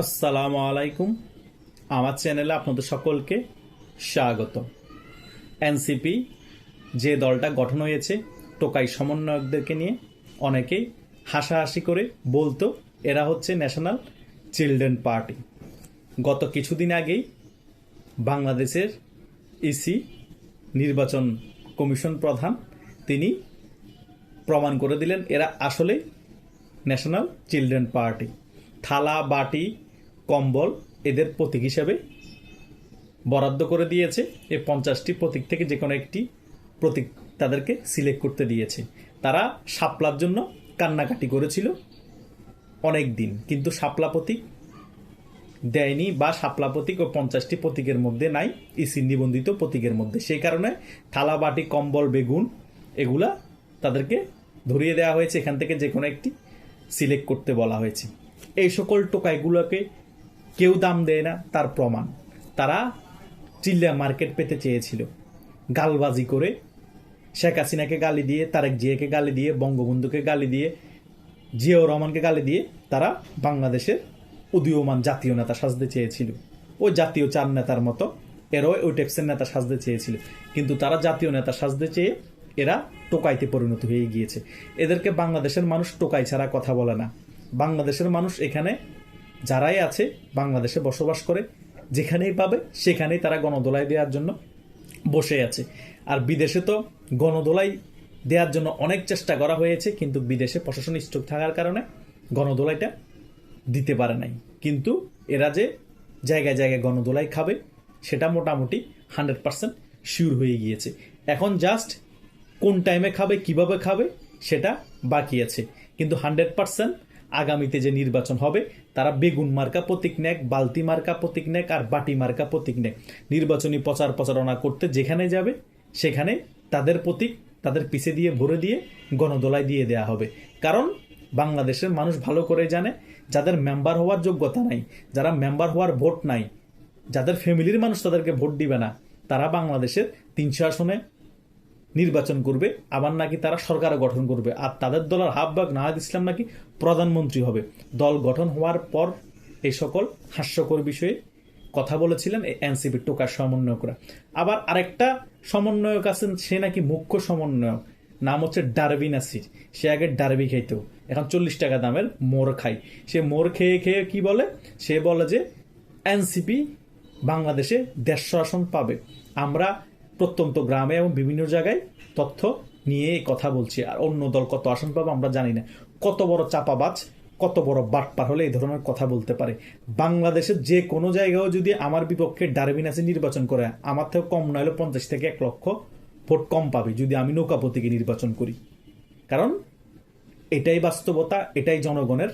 আসসালামু আলাইকুম। আমার চ্যানেলে আপনাদের সকলকে স্বাগত এনসিপি যে দলটা গঠন হয়েছে, টোকাই সমন্বয়কদেরকে নিয়ে অনেকেই হাসাহাসি করে বলতো, এরা হচ্ছে ন্যাশনাল চিলড্রেন পার্টি। গত কিছুদিন আগেই বাংলাদেশের ইসি নির্বাচন কমিশন প্রধান তিনি প্রমাণ করে দিলেন, এরা আসলে ন্যাশনাল চিলড্রেন পার্টি। থালা, বাটি, কম্বল এদের প্রতীক হিসাবে বরাদ্দ করে দিয়েছে। এই পঞ্চাশটি প্রতীক থেকে যে কোনো একটি প্রতীক তাদেরকে সিলেক্ট করতে দিয়েছে। তারা শাপলার জন্য কান্নাকাটি করেছিল অনেক দিন, কিন্তু শাপলা প্রতীক দেয়নি বা শাপলা প্রতীক ও পঞ্চাশটি প্রতীকের মধ্যে নাই, ইসি নিবন্ধিত প্রতীকের মধ্যে। সেই কারণে থালা, বাটি, কম্বল, বেগুন এগুলা তাদেরকে ধরিয়ে দেওয়া হয়েছে। এখান থেকে যে কোনো একটি সিলেক্ট করতে বলা হয়েছে। এই সকল টোকাইগুলোকে কেউ দাম দেয় না, তার প্রমাণ। তারা চিল্লা মার্কেট পেতে চেয়েছিল। গালবাজি করে শেখ হাসিনাকে গালি দিয়ে, তারেক জিয়াকে গালি দিয়ে, বঙ্গবন্ধুকে গালি দিয়ে, জিয়াউর রহমানকে গালি দিয়ে তারা বাংলাদেশের উদীয়মান জাতীয় নেতা সাজতে চেয়েছিল। ওই জাতীয় চার নেতার মতো এরাও ওই টেক্সের নেতা সাজতে চেয়েছিল। কিন্তু তারা জাতীয় নেতা সাজতে চেয়ে এরা টোকাইতে পরিণত হয়ে গিয়েছে। এদেরকে বাংলাদেশের মানুষ টোকাই ছাড়া কথা বলে না। বাংলাদেশের মানুষ এখানে যারাই আছে, বাংলাদেশে বসবাস করে, যেখানেই পাবে, সেখানেই তারা গণদোলাই দেওয়ার জন্য বসে আছে। আর বিদেশে তো গণদোলাই দেওয়ার জন্য অনেক চেষ্টা করা হয়েছে, কিন্তু বিদেশে প্রশাসন স্টক থাকার কারণে গণদোলাইটা দিতে পারে নাই। কিন্তু এরা যে জায়গায় জায়গায় গণদোলাই খাবে, সেটা মোটামুটি হান্ড্রেড পার্সেন্ট শিওর হয়ে গিয়েছে। এখন জাস্ট কোন টাইমে খাবে, কীভাবে খাবে, সেটা বাকি আছে। কিন্তু হান্ড্রেড পার্সেন্ট আগামীতে যে নির্বাচন হবে, তারা বেগুন মার্কা প্রতীক নেক, বালতি মার্কা প্রতীক নেক আর বাটি মার্কা প্রতীক নেক। নির্বাচনী প্রচার প্রচারণা করতে যেখানে যাবে, সেখানে তাদের প্রতীক, তাদের পিছে দিয়ে, ভরে দিয়ে গণদোলায় দিয়ে দেয়া হবে। কারণ বাংলাদেশের মানুষ ভালো করে জানে, যাদের মেম্বার হওয়ার যোগ্যতা নাই, যারা মেম্বার হওয়ার ভোট নাই, যাদের ফ্যামিলির মানুষ তাদেরকে ভোট দিবে না, তারা বাংলাদেশের তিনশো আসনে নির্বাচন করবে, আবার নাকি তারা সরকার গঠন করবে। আর তাদের দলের হাববাগ নাহাদ ইসলাম নাকি প্রধানমন্ত্রী হবে। দল গঠন হওয়ার পর এই সকল হাস্যকর বিষয়ে কথা বলেছিলেন এই এনসিপির টোকার সমন্বয়করা। আবার আরেকটা সমন্বয়ক আছেন, সে নাকি মুখ্য সমন্বয়ক। নাম হচ্ছে ডারবি নাসির সে আগে ডারবি খাইতো। এখন চল্লিশ টাকা দামের মোর খাই সে মোর খেয়ে খেয়ে কি বলে? সে বলে যে, এনসিপি বাংলাদেশে দেড়শো আসন পাবে। আমরা প্রত্যন্ত গ্রামে এবং বিভিন্ন জায়গায় তথ্য নিয়ে কথা বলছি। আর অন্য দল কত আসন পাবে আমরা জানি না। কত বড় চাপাবাজ, কত বড় বাটপার হলে এই ধরনের কথা বলতে পারে। বাংলাদেশের যে কোনো জায়গাও যদি আমার বিপক্ষে ডারবিন আছে নির্বাচন করে, আমার থেকে কম নইলে পঞ্চাশ থেকে এক লক্ষ ভোট কম পাবে যদি আমি নৌকা প্রতীকে নির্বাচন করি। কারণ এটাই বাস্তবতা, এটাই জনগণের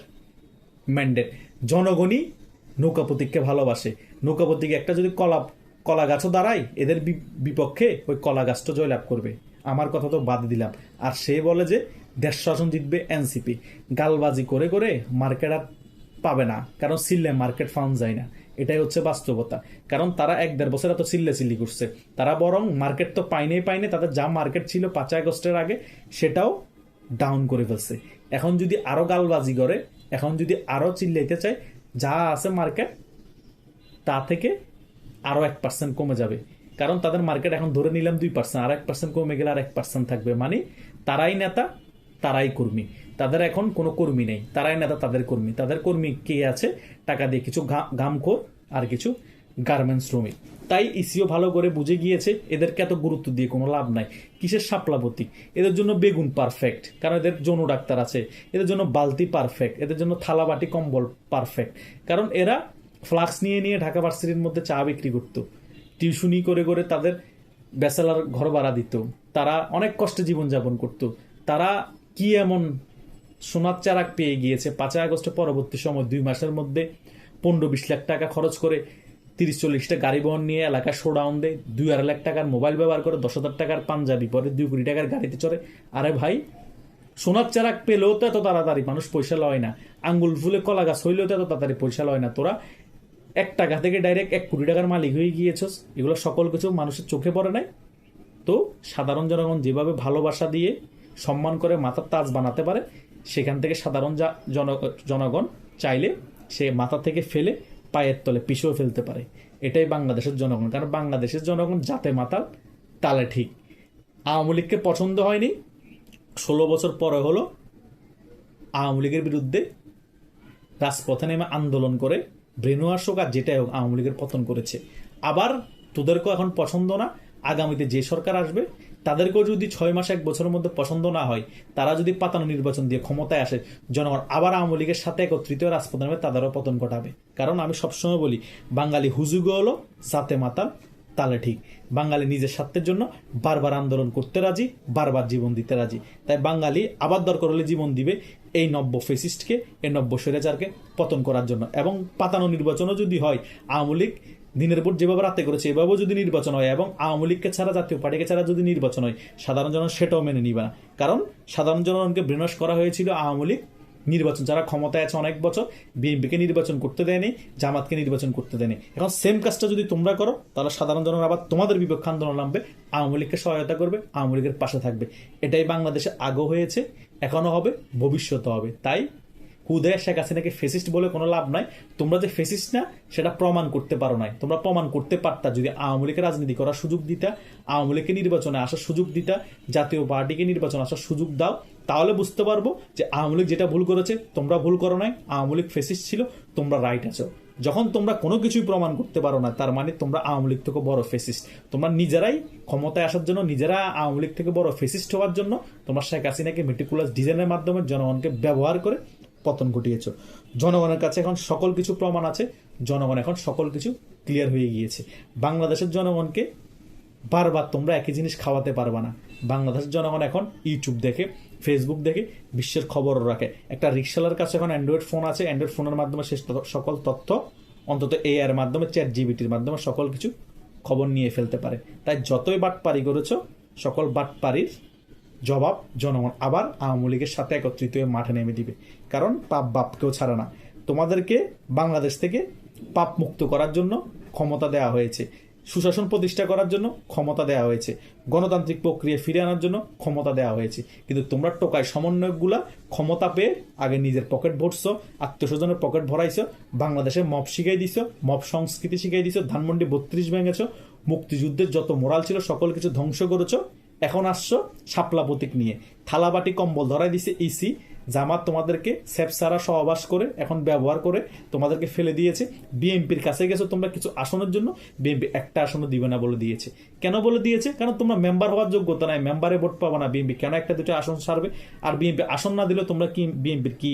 ম্যান্ডেট জনগণই নৌকা প্রতীককে ভালোবাসে। নৌকা প্রতীকে একটা যদি কলা কলা গাছও দাঁড়ায়, এদের বিপক্ষে ওই কলা গাছটা জয়লাভ করবে। আমার কথা তো বাদ দিলাম। আর সে বলে যে দেড়শো আসন জিতবে এনসিপি। গালবাজি করে করে মার্কেট আর পাবে না, কারণ সিললে মার্কেট ফাউন্ড যায় না। এটাই হচ্ছে বাস্তবতা। কারণ তারা এক দেড় বছর এত সিল্লে সিল্লি করছে। তারা বরং মার্কেট তো পাইনেই পাইনে তাদের যা মার্কেট ছিল পাঁচ আগস্টের আগে, সেটাও ডাউন করে ফেলছে। এখন যদি আরও গালবাজি করে, এখন যদি আরও চিল্লাইতে চায়, যা আছে মার্কেট, তা থেকে আরও এক পার্সেন্ট কমে যাবে। কারণ তাদের মার্কেট এখন ধরে নিলাম দুই পার্সেন্ট আর এক পার্সেন্ট কমে গেলে আর এক পার্সেন্ট থাকবে। মানে তারাই নেতা, তারাই কর্মী। তাদের এখন কোনো কর্মী নেই। তারাই নেতা, তাদের কর্মী। তাদের কর্মী কে আছে? টাকা দিয়ে কিছু ঘামখোর আর কিছু গার্মেন্টস শ্রমিক। তাই ইসিও ভালো করে বুঝে গিয়েছে, এদেরকে এত গুরুত্ব দিয়ে কোনো লাভ নাই। কিসের সাপলাপতি এদের জন্য বেগুন পারফেক্ট কারণ এদের যৌন ডাক্তার আছে। এদের জন্য বালতি পারফেক্ট এদের জন্য থালাবাটি, কম্বল পারফেক্ট কারণ এরা ফ্লাক্স নিয়ে নিয়ে ঢাকা ভার্সিটির মধ্যে চা বিক্রি করতো। টিউশনি করে করে তাদের ব্যাচেলার ঘর ভাড়া দিত। তারা অনেক কষ্টে জীবনযাপন করত। তারা কি এমন সোনার চারাক পেয়ে গিয়েছে? পাঁচই আগস্টের পরবর্তী সময় দুই মাসের মধ্যে পনেরো বিশ লাখ টাকা খরচ করে তিরিশ চল্লিশটা গাড়ি বহন নিয়ে এলাকা শোডাউন দেয়। দুই আড়াই লাখ টাকার মোবাইল ব্যবহার করে দশ হাজার টাকার পাঞ্জাবি পরে দুই কোটি টাকার গাড়িতে চড়ে। আরে ভাই, সোনার চারাক পেলেও তো এত তাড়াতাড়ি মানুষ পয়সা লয় না। আঙ্গুল ফুলে কলা গাছ হইলেও তো এত তাড়াতাড়ি পয়সা লয় না তোরা। এক টাকা থেকে ডাইরেক্ট এক কোটি টাকার মালিক হয়ে গিয়েছস। এগুলো সকল কিছু মানুষের চোখে পড়ে নাই। তো সাধারণ জনগণ যেভাবে ভালোবাসা দিয়ে সম্মান করে মাথার তাজ বানাতে পারে, সেখান থেকে সাধারণ জনগণ চাইলে সে মাথা থেকে ফেলে পায়ের তলে পিছিয়েও ফেলতে পারে। এটাই বাংলাদেশের জনগণ। কারণ বাংলাদেশের জনগণ যাতে মাতাল, তালে ঠিক। আওয়ামী লীগকে পছন্দ হয়নি। ষোলো বছর পরে হলো আওয়ামী লীগের বিরুদ্ধে রাজপথে নেমে আন্দোলন করে ব্রেনওয়াশ হোক আর যেটাই হোক, আওয়ামী লীগের পতন করেছে। আবার তোদেরকেও এখন পছন্দ না, আগামীতে যে সরকার আসবে, তাদেরকেও যদি ছয় মাস, এক বছরের মধ্যে পছন্দ না হয়, তারা যদি পাতানো নির্বাচন দিয়ে ক্ষমতায় আসে, জনগণ আবার আওয়ামী লীগের সাথে একত্রিত রাজপথ নামে, তাদেরও পতন ঘটাবে। কারণ আমি সবসময় বলি, বাঙালি হুজুগো হলো সাথে মাতাল তালে ঠিক। বাঙালি নিজের স্বার্থের জন্য বারবার আন্দোলন করতে রাজি, বারবার জীবন দিতে রাজি। তাই বাঙালি আবার দরকার হলে জীবন দিবে এই নব্য ফেসিস্টকে এই নব্য স্বৈরাচারকে পতন করার জন্য। এবং পাতানো নির্বাচনও যদি হয়, আওয়ামী লীগ দিনের পর যেভাবে রাতে করেছে, এভাবেও যদি নির্বাচন হয় এবং আওয়ামী লীগকে ছাড়া, জাতীয় পার্টিকে ছাড়া যদি নির্বাচন হয়, সাধারণ জনগণ সেটাও মেনে নিবে না। কারণ সাধারণ জনগণকে বিনাশ করা হয়েছিল আওয়ামী লীগ নির্বাচন, যারা ক্ষমতায় আছে অনেক বছর, বিএনপিকে নির্বাচন করতে দেয়নি, জামাতকে নির্বাচন করতে দেয়নি। এখন সেম কাজটা যদি তোমরা করো, তাহলে সাধারণ জনগণ আবার তোমাদের বিপক্ষে আন্দোলন নামবে, আওয়ামী লীগকে সহায়তা করবে, আওয়ামী লীগের পাশে থাকবে। এটাই বাংলাদেশে আগো হয়েছে এখনও হবে, ভবিষ্যতে হবে। তাই হুদয় শেখ হাসিনাকে ফেসিস্ট বলে কোনো লাভ নাই। তোমরা যে ফেসিস্ট না, সেটা প্রমাণ করতে পারো নাই। তোমরা প্রমাণ করতে পারতা, যদি আওয়ামী লীগের রাজনীতি করার সুযোগ দিতা, আওয়ামী লীগকে নির্বাচনে আসার সুযোগ দিতা, জাতীয় পার্টিকে নির্বাচনে আসার সুযোগ দাও, তাহলে বুঝতে পারব যে আওয়ামী লীগ যেটা ভুল করেছে, তোমরা ভুল করো নাই। আওয়ামী লীগ ফেসিস্ট ছিল, তোমরা রাইট আছো। যখন তোমরা কোনো কিছুই প্রমাণ করতে পারো না, তার মানে তোমরা আওয়ামী লীগ থেকে বড় ফেসিস্ট তোমরা নিজেরাই ক্ষমতায় আসার জন্য, নিজেরা আওয়ামী লীগ থেকে বড় ফেসিস্ট হওয়ার জন্য, তোমরা শেখ হাসিনাকে মেটিকুলাস ডিজাইনের মাধ্যমে জনগণকে ব্যবহার করে পতন ঘটিয়েছ। জনগণের কাছে এখন সকল কিছু প্রমাণ আছে। জনগণ এখন সকল কিছু ক্লিয়ার হয়ে গিয়েছে। বাংলাদেশের জনগণকে বারবার তোমরা একই জিনিস খাওয়াতে পারবা না। বাংলাদেশের জনগণ এখন ইউটিউব দেখে ফেসবুক দেখে, বিশ্বের খবরও রাখে। একটা রিক্সালার কাছে এখন অ্যান্ড্রয়েড ফোন আছে। অ্যান্ড্রয়েড ফোনের মাধ্যমে সে সকল তথ্য, অন্তত এ এর মাধ্যমে চ্যাট জিবিটির মাধ্যমে সকল কিছু খবর নিয়ে ফেলতে পারে। তাই যতই বাটপারি করেছ, সকল বাটপারির জবাব জনগণ আবার আওয়ামী লীগের সাথে একত্রিত হয়ে মাঠে নেমে দিবে। কারণ পাপ বাপকেও ছাড়ে না। তোমাদেরকে বাংলাদেশ থেকে পাপ মুক্ত করার জন্য ক্ষমতা দেওয়া হয়েছে। সুশাসন প্রতিষ্ঠা করার জন্য ক্ষমতা দেওয়া হয়েছে। গণতান্ত্রিক প্রক্রিয়া ফিরে আনার জন্য ক্ষমতা দেওয়া হয়েছে। কিন্তু তোমরা টোকায় সমন্বয়কগুলা ক্ষমতা পেয়ে আগে নিজের পকেট ভরছো আত্মস্বজনের পকেট ভরাইছো, বাংলাদেশে মপ শিখাই দিছো মপ সংস্কৃতি শিখাই দিছো, ধানমন্ডি বত্রিশ ভেঙেছো, মুক্তিযুদ্ধের যত মোরাল ছিল সকল কিছু ধ্বংস করেছ এখন আসছো শাপলা প্রতীক নিয়ে। থালাবাটি কম্বল ধরাই দিছে ইসি। জামাত তোমাদেরকে সেপসারা সহবাস করে, এখন ব্যবহার করে তোমাদেরকে ফেলে দিয়েছে। বিএনপির কাছে গেছো তোমরা কিছু আসনের জন্য? বিএনপি একটা আসনও দিবে না বলে দিয়েছে। কেন বলে দিয়েছে? কারণ তোমরা মেম্বার হওয়ার যোগ্যতা নাই, মেম্বারে ভোট পাবো না বিএনপি। কেন একটা দুটো আসন ছাড়বে আর বিএনপি আসন না দিলে তোমরা কি বিএনপির কি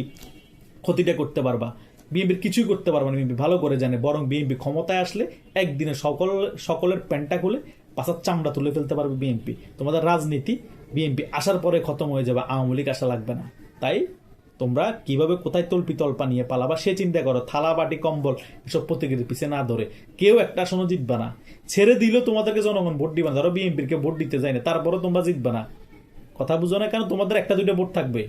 ক্ষতিটা করতে পারবা? বিএনপির কিছুই করতে পারবে না। বিএনপি ভালো করে জানে। বরং বিএনপি ক্ষমতায় আসলে একদিনে সকল সকলের প্যান্টটা খুলে পাশার চামড়া তুলে ফেলতে পারবে বিএনপি তোমাদের রাজনীতি বিএনপি আসার পরে খতম হয়ে যাবে, আওয়ামী লীগ আসা লাগবে না। তাই তোমরা কীভাবে কোথায় তল্পি তল্পা নিয়ে পালাবা, সে চিন্তা করো। থালা, বাটি, কম্বল, এসব প্রতীকের পিছিয়ে না ধরে কেউ একটা আসনও জিতবে না। ছেড়ে দিলেও তোমাদেরকে জনগণ ভোট দিবে না। ধরো বিএনপির কে ভোট দিতে যায় না, তারপরও তোমরা জিতবে না। কথা বুঝো না কেন? তোমাদের একটা, দুইটা ভোট থাকবে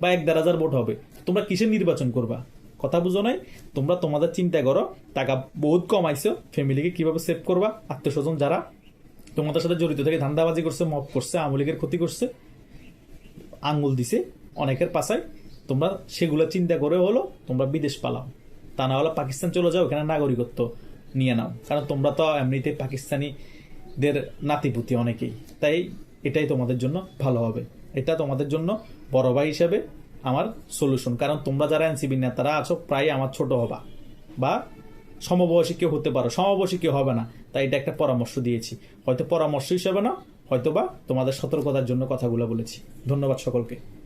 বা এক, দেড় হাজার ভোট হবে। তোমরা কিসের নির্বাচন করবা? কথা বুঝো নাই? তোমরা তোমাদের চিন্তা করো, টাকা বহুত কমাইছো ফ্যামিলিকে কীভাবে সেভ করবা? আত্মীয় স্বজন যারা তোমাদের সাথে জড়িত থেকে ধান্দাবাজি করছে মপ করছে আওয়ামী লীগের ক্ষতি করছে, আঙ্গুল দিছে, অনেকের পাশায় তোমরা সেগুলো চিন্তা করে হলো, তোমরা বিদেশ পালাও। তা না হলে পাকিস্তান চলে যাও, এখানে নাগরিকত্ব নিয়ে নাও। কারণ তোমরা তো এমনিতে পাকিস্তানিদের নাতিপুতি অনেকেই। তাই এটাই তোমাদের জন্য ভালো হবে। এটা তোমাদের জন্য বড় ভাই হিসাবে আমার সলিউশন কারণ তোমরা যারা এনসিবি নেতারা আছো, প্রায় আমার ছোট হবা। বা সমবয়সী কেউ হতে পারো, সমবয়সী কেউ হবে না। তাই এটা একটা পরামর্শ দিয়েছি। হয়তো পরামর্শ হিসেবে না, হয়তোবা তোমাদের সতর্কতার জন্য কথাগুলো বলেছি। ধন্যবাদ সকলকে।